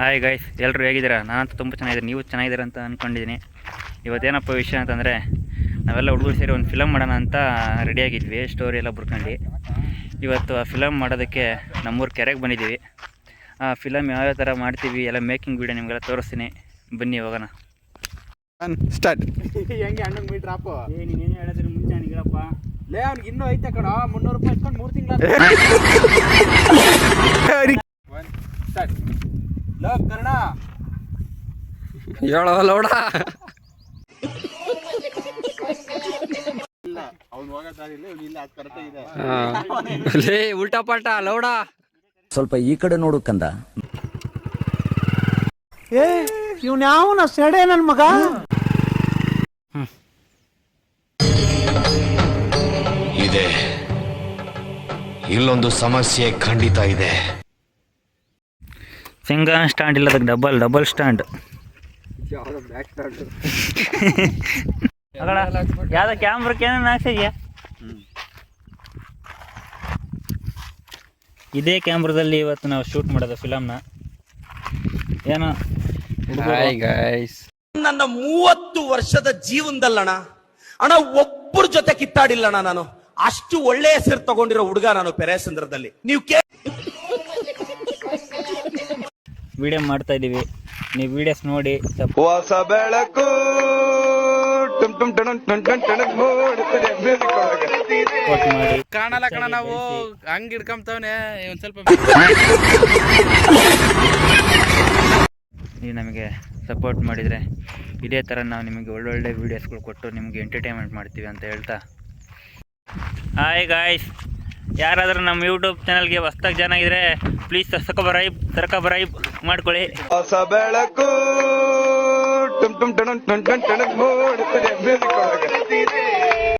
Hi guys ಎಲ್ಲರೂ ಹೇಗಿದ್ದೀರಾ? ನಾನಂತೂ ತುಂಬ ಚೆನ್ನಾಗಿದ್ದೀನಿ. ನೀವು ಚೆನ್ನಾಗಿದ್ದೀರಾ ಅಂತ ಅಂದ್ಕೊಂಡಿದ್ದೀನಿ ಇವತ್ತೇನಪ್ಪ ವಿಷಯ ಅಂತಂದರೆ ನಾವೆಲ್ಲ ಹುಡುಗರು ಸೇರಿ ಒಂದು ಫಿಲಮ್ ಮಾಡೋಣ ಅಂತ ರೆಡಿಯಾಗಿದ್ವಿ ಸ್ಟೋರಿ ಎಲ್ಲ ಬರ್ಕೊಂಡು ಇವತ್ತು ಆ ಫಿಲಮ್ ಮಾಡೋದಕ್ಕೆ ನಮ್ಮೂರು ಕೆರೆಗೆ ಬಂದಿದ್ದೀವಿ. ಆ ಫಿಲಮ್ ಯಾವ್ಯಾವ ಥರ ಮಾಡ್ತೀವಿ ಎಲ್ಲ ಮೇಕಿಂಗ್ ವೀಡಿಯೋ ನಿಮಗೆಲ್ಲ ತೋರಿಸ್ತೀನಿ. ಬನ್ನಿ ಹೋಗೋಣ. ಸ್ಟಾರ್ಟ್ ಹೆಂಗೆ ಹಣ್ಣು ಮೀಟ್ರ್ ಆಪು ಏ ನೀನೇನು ಹೇಳಿದ್ರೆ ಮುಂಚೆ ಹೇಳಪ್ಪ ಲೇ ಅವ್ನಿಗೆ ಇನ್ನೂ ಐತೆ ಕಣ ಮುನ್ನೂರು ರೂಪಾಯಿ ಇಟ್ಕೊಂಡು ಮೂರು ತಿಂಗಳ ಸ್ಟಾರ್ಟ್ ಹೇಳೋ ಲೌಡ. ಲೇ ಉಲ್ಟಾ ಪಾಟ ಲೌಡ. ಸ್ವಲ್ಪ ಈ ಕಡೆ ನೋಡು ಕಂದ. ಏ ಇವ್ನ ಯಾವನ ಸೆಡೆ ನನ್ ಮಗ? ಇದೆ. ಇಲ್ಲೊಂದು ಸಮಸ್ಯೆ ಖಂಡಿತ ಇದೆ. ಸಿಂಗಲ್ ಸ್ಟ್ಯಾಂಡ್ ಇಲ್ಲ ಅದಕ್ಕೆ ಡಬಲ್ ಡಬಲ್ ಸ್ಟ್ಯಾಂಡ್ ಯಾವ್ದು ಕ್ಯಾಮ್ರಕ್ಕೆ ಏನೇನು ಹಾಕ್ಸಿದ್ಯಾ? ಇದೇ ಕ್ಯಾಮ್ರದಲ್ಲಿ ಇವತ್ತು ನಾವು ಶೂಟ್ ಮಾಡೋದು ಫಿಲಮ್ನ ಏನೋ? ನನ್ನ ಮೂವತ್ತು ವರ್ಷದ ಜೀವನದಲ್ಲಣ ಅಣ್ಣ ಒಬ್ಬರ ಜೊತೆ ಕಿತ್ತಾಡಿಲ್ಲಣ್ಣ ನಾನು. ಅಷ್ಟು ಒಳ್ಳೆ ಹೆಸರು ತಗೊಂಡಿರೋ ಹುಡುಗ ನಾನು ಪೆರೇಸಂದ್ರದಲ್ಲಿ ನೀವು ವಿಡಿಯೋ ಮಾಡ್ತಾ ಇದ್ದೀವಿ ನೀವು ವಿಡಿಯೋಸ್ ನೋಡಿ ಹೊಸ ಬೆಳಕು. ಟುಮ್ ಟುಮ್ ಟಣ್ ಟಣ್ ಟಣ್ ಟಣ್ ಮೂಡುತ್ತದೆ music ಒಳಗೆ. ಮಾಡಿ. ಕಾಣಲ್ಲ ಕಣ ನಾವು. ಹಂಗ್ ಹಿಡ್ಕೊಂತವನೆ ಒಂದ್ ಸ್ವಲ್ಪ ನೀವು ನಮಗೆ ಸಪೋರ್ಟ್ ಮಾಡಿದರೆ ಇದೇ ಥರ ನಾವು ನಿಮಗೆ ಒಳ್ಳೊಳ್ಳೆ ವೀಡಿಯೋಸ್ಗಳು ಕೊಟ್ಟು ನಿಮಗೆ ಎಂಟರ್ಟೈನ್ಮೆಂಟ್ ಮಾಡ್ತೀವಿ ಅಂತ ಹೇಳ್ತಾ. ಹಾಯ್ ಗಾಯ್ಸ್ ಯಾರಾದರೂ ನಮ್ಮ ಯೂಟ್ಯೂಬ್ ಚಾನಲ್ಗೆ ಹೊಸ್ದಾಗಿ ಜನ ಇದ್ರೆ ಪ್ಲೀಸ್ ಸಕಬರೈಬ್ ಸರ್ಕಬರೈಬ್ ಮಾಡ್ಕೊಳ್ಳಿ. ಹೊಸ ಬೆಳಕು, ಟುಮ್ ಟುಮ್ ಟಣ್ ಟಣ್ ಟಣ್